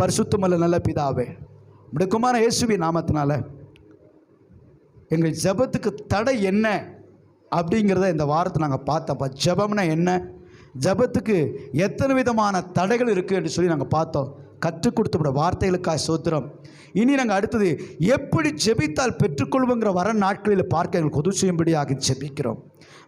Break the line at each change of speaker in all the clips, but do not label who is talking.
பரிசுத்தமல்ல நல்ல பிதாவே. உடைய இயேசுவி நாமத்தினால எங்கள் ஜெபத்துக்கு தடை என்ன அப்படிங்கிறத இந்த வாரத்தை நாங்கள் பார்த்தோம்ப்பா. ஜபம்னா என்ன? ஜெபத்துக்கு எத்தனை விதமான தடைகள் இருக்குது என்று சொல்லி நாங்கள் பார்த்தோம். கற்றுக் கொடுத்தோட வார்த்தைகளுக்காக சோத்திரம். இனி நாங்கள் அடுத்தது எப்படி ஜெபித்தால் பெற்றுக்கொள்வோங்கிற வர நாட்களில் பார்க்க எங்களுக்கு உதவி செய்யும்படியாக ஜெபிக்கிறோம்.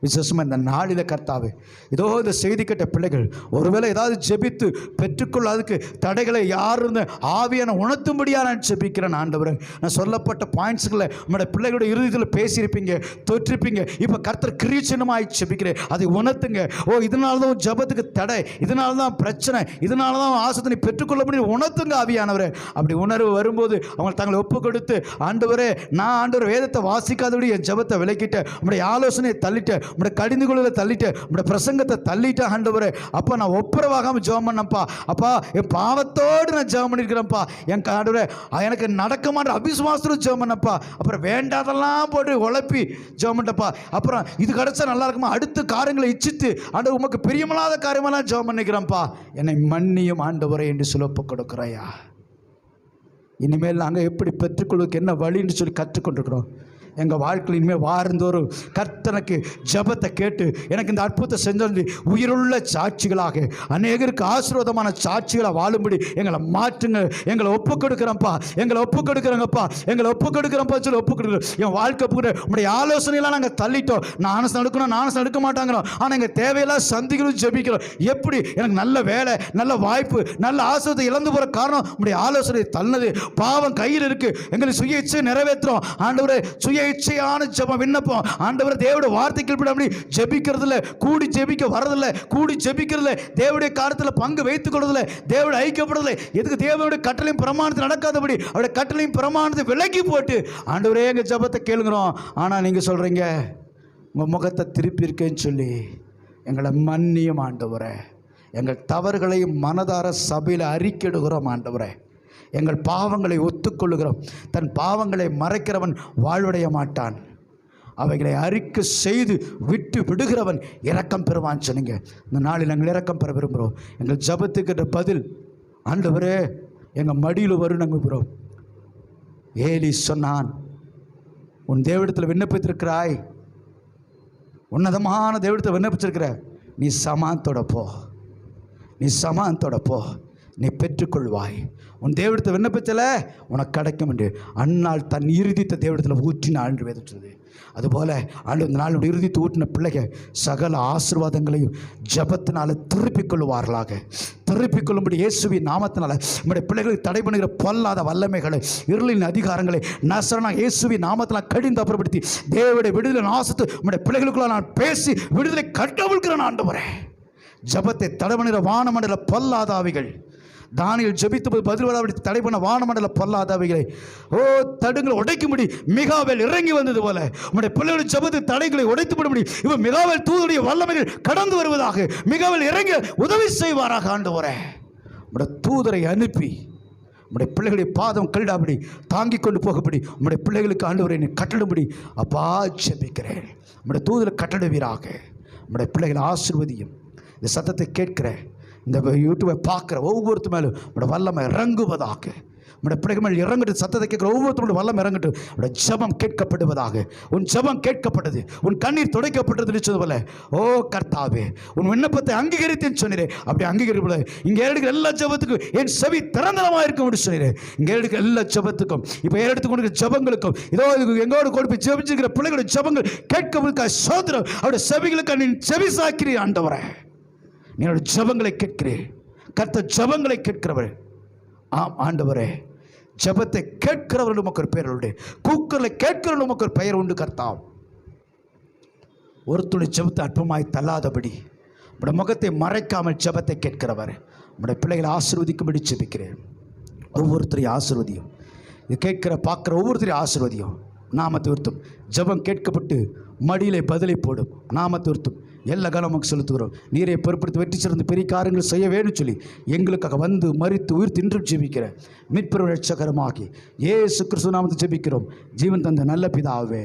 விசேஷமாக இந்த நாளில் கர்த்தாவே இதோ இந்த செய்தி கேட்ட பிள்ளைகள் ஒருவேளை ஏதாவது ஜெபித்து பெற்றுக்கொள்ளாததுக்கு தடைகளை யாருன்னு ஆவியான உணர்த்தும்படியாக நான் ஜெபிக்கிறேன் ஆண்டவர். நான் சொல்லப்பட்ட பாயிண்ட்ஸுகளை நம்மளுடைய பிள்ளைகளோட இறுதியில் பேசியிருப்பீங்க தொற்றிருப்பீங்க. இப்போ கர்த்தர் கிரீச்சனமாய் ஜெபிக்கிறேன். அதை உணர்த்துங்க. ஓ இதனால தான் ஜெபத்துக்கு தடை இதனால தான் பிரச்சனை இதனால தான் ஆசத்தை நீ பெற்றுக்கொள்ள முடியும் உணர்த்துங்க ஆவியானவரே. அப்படி உணர்வு வரும்போது அவங்க தங்களை ஒப்பு கொடுத்து ஆண்டவரே நான் ஆண்டவர் வேதத்தை வாசிக்காதபடி என் ஜெபத்தை விளக்கிட்டு உங்களுடைய ஆலோசனையை தள்ளிட்டேன். உங்களுடைய கடிந்து கொள்வதை தள்ளிட்டேன் உங்களுடைய பிரசங்கத்தை தள்ளிட்டேன் ஆண்டவரே. அப்போ நான் ஒப்புரவாகாமல் ஜெபம் பண்ணப்பா அப்பா என் பாவத்தோடு நான் ஜெபம் பண்ணியிருக்கிறேன்ப்பா என் ஆண்டவரே எனக்கு நடக்கமான அபிசுவாசத்தோடு ஜெபம் பண்ணப்பா அப்புறம் வேண்டாதெல்லாம் போட்டு உழப்பி ஜெபம் பண்ணப்பா அப்புறம் இது கிடச்சா நல்லா இருக்குமா? அடுத்த காரியங்களை இச்சித்து ஆண்டவர் உமக்கு பிரியமில்லாத காரியமெல்லாம் ஜெபம் பண்ணிக்கிறேன்ப்பா. என்னை மன்னியும் ஆண்டவரே என்று சொல்லப்பு கொடுக்குறாயா இனிமேல் நாங்கள் எப்படி பெற்றுக்கொள்வதற்கு என்ன வழின்னு சொல்லி கற்றுக்கொண்டிருக்கிறோம். எங்கள் வாழ்க்கையில் இனிமேல் வாரந்தோறும் கர்த்தனுக்கு ஜெபத்தை கேட்டு எனக்கு இந்த அற்புதத்தை செஞ்சு உயிருள்ள சாட்சிகளாக அநேகருக்கு ஆசீர்வாதமான சாட்சிகளை வாழும்படி எங்களை மாற்றுங்க. எங்களை ஒப்பு கொடுக்குறேன்ப்பா எங்களை ஒப்பு கொடுக்குறேங்கப்பா எங்களை ஒப்பு கொடுக்குறேன்ப்பா சொல்லி ஒப்பு கொடுக்குறோம் என் வாழ்க்கை கூட உங்களுடைய ஆலோசனையெல்லாம் நாங்கள் தள்ளிட்டோம். நானும் நடக்கணும் நானும் நடக்க மாட்டாங்கிறோம் ஆனால் எங்கள் தேவையெல்லாம் சந்திக்கிறோம் ஜெபிக்கிறோம். எப்படி? எனக்கு நல்ல வேலை நல்ல வாய்ப்பு நல்ல ஆசிரியத்தை இழந்து போகிற காரணம் உங்களுடைய ஆலோசனை தள்ளது பாவம் கையில் இருக்குது எங்களை சுய இச்சை நிறைவேற்றுறோம். ஆண்டவரே சுய இச்சையான ஜெபம் விண்ணப்பம். ஆண்டவர் தேவோட வார்த்தைக்கு அப்படி ஜெபிக்கிறதுல கூடி ஜெபிக்க வரதில்ல கூடி ஜெபிக்கிறதுல தேவடைய காலத்தில் பங்கு வைத்துக் கொள்றதில்ல தேவோட ஐக்கியப்படுறதில்ல எதுக்கு தேவனுடைய கட்டளையும் பிரமாணத்தில் நடக்காதபடி அவருடைய கட்டளையும் பிரமாணத்தை விலக்கி போட்டு ஆண்டவரே எங்கள் ஜெபத்தை கேளுங்கிறோம். ஆனால் நீங்கள் சொல்கிறீங்க உங்கள் முகத்தை திருப்பி இருக்கேன்னு சொல்லி எங்களை மன்னியும் ஆண்டவரே. எங்கள் தவறுகளை மனதார சபையில் அறிக்கிடுகிறோம் ஆண்டவரே. எங்கள் பாவங்களை ஒத்துக்கொள்ளுகிறோம். தன் பாவங்களை மறைக்கிறவன் வாழ்வடைய மாட்டான். அவைகளை அறிக்கை செய்து விட்டு விடுகிறவன் இரக்கம் பெறுவான் சொன்னீங்க. இந்த நாளில் நாங்கள் இரக்கம் பெற விரும்புகிறோம். எங்கள் ஜபத்துக்கிட்ட பதில் ஆண்டவரே எங்கள் மடியில் வரும் நாங்கள் ஏலி சொன்னான் உன் தேவடத்தில் விண்ணப்பித்திருக்கிறாய். உன்னதமான தேவடத்தில் விண்ணப்பிச்சிருக்கிற நீ சமாந்தோட போ. நீ சமாந்தோட போ. நீ பெற்றுக்கொள்வாய். உன் தேவடத்தை விண்ணப்பிச்சல? உனக்கு கிடைக்கும் என்று. அந்நாள் தன் இறுதித்த தேவடத்தில் ஊற்றினாள் என்று வேதத்துறது அதுபோல் ஆண்டு இந்த நாளுடைய இறுதித்து ஊற்றின பிள்ளைக சகல ஆசீர்வாதங்களையும் ஜபத்தினால திருப்பிக் கொள்வார்களாக திருப்பிக் கொள்ளும்படி இயேசுவின் நாமத்தினால நம்முடைய பிள்ளைகளுக்கு தடை பண்ணுகிற பொல்லாத வல்லமைகளை இருளின் அதிகாரங்களை நசரனா இயேசுவின் நாமத்தில் கடிந்து அப்புறப்படுத்தி தேவடைய விடுதலை நாசத்து நம்முடைய பிள்ளைகளுக்குள்ள நான் பேசி விடுதலை கட்டவிழ்கிறேன் ஆண்டு வரேன் ஜபத்தை தடவணிற வானமண்டல பொல்லாதாவிகள் தானியில் ஜபித்து போது பதில் வராபடி தடை பண்ண வானமண்டல பொல்லாதாவிகளை. ஓ தடுங்களை உடைக்கும்படி மிகாவேல் இறங்கி வந்தது போல. உம்முடைய பிள்ளைகள் ஜபத்து தடைகளை உடைத்து விடும்படி இவன் மிகாவேல் தூதுடைய வல்லமைகள் கடந்து வருவதாக மிகாவேல் இறங்கி உதவி செய்வாராக ஆண்டு வர உம்முடைய தூதரை அனுப்பி உம்முடைய பிள்ளைகளை பாதம் கல்டாபடி தாங்கி கொண்டு போகப்படி உம்முடைய பிள்ளைகளுக்கு ஆண்டவரை நீ கட்டடும்படி அப்பா ஜெபிக்கிறேன். உம்முடைய தூதரை கட்டடுவீராக உம்முடைய பிள்ளைகளை ஆசிர்வதியும். இந்த சத்தத்தை கேட்கிற இந்த யூடியூபை பார்க்குற ஒவ்வொருத்தர் மேலும் உங்களோட வல்லமை இறங்குவதாக உங்களுடைய பிள்ளைகள் மேல் இறங்கட்டு சத்தத்தை கேட்குற ஒவ்வொருத்தரோட வல்லம் இறங்கட்டும். உடைய ஜபம் கேட்கப்படுவதாக. உன் ஜபம் கேட்கப்பட்டது உன் கண்ணீர் துடைக்கப்பட்டது சொன்னது போல ஓ கர்த்தாவே உன் விண்ணப்பத்தை அங்கீகரித்தேன்னு சொன்னீரே. அப்படி அங்கீகரிப்பல இங்கே எடுக்கிற எல்லா ஜபத்துக்கும் என் செவி திறந்தனமாக இருக்கும் அப்படின்னு சொன்னீரே. இங்கே எடுக்கிற எல்லா ஜபத்துக்கும் இப்போ ஏறெடுத்து கொண்டு ஜபங்களுக்கும் இதோ இது எங்கோடு கொடுப்பி ஜெபிச்சிருக்கிற பிள்ளைகளுடைய ஜபங்கள் கேட்கவதற்காக சோதரம் அவருடைய செவிகளுக்கு நீ செவி சாக்கிறீ ஆண்டவரே. என்னோட ஜபங்களை ஜெபங்களை கேட்கிறேன். கர்த்த ஜெபங்களை கேட்கிறவர். ஆம் ஆண்டவரே. ஜெபத்தை கேட்கிறவர்கள் நமக்கு ஒரு பெயர் உண்டு. கூக்கரில் கேட்கிறவர்கள் நமக்கு ஒரு பெயர் உண்டு கர்த்தாம் ஒரு ஜபத்தை அற்பமாய் தள்ளாதபடி நம்முடைய முகத்தை மறைக்காமல் ஜெபத்தை கேட்கிறவர். உடைய பிள்ளைகளை ஆசீர்வதிக்கும்படி ஜபிக்கிறேன். ஒவ்வொருத்தரையும் ஆசீர்வதியும். இது கேட்கிற பார்க்குற ஒவ்வொருத்தரையும் ஆசீர்வதியும். நாமத்தை உறுத்தும் ஜெபம் கேட்கப்பட்டு மடியிலே பதிலை போடும். நாமத்தை உறுத்தும் எல்லா கனமும் செலுத்துகிறோம். நீரை பொறுப்படுத்தி வெற்றி சிறந்து பெரிய காரியங்கள் செய்ய வேணும்னு சொல்லி எங்களுக்காக வந்து மறித்து உயிர் தின்றும் ஜெபிக்கிற மீட்பெரும் ரட்சகரமாகி ஏசு கிறிஸ்து நாமத்தை ஜெபிக்கிறோம். ஜீவன் தந்த நல்ல பிதாவே.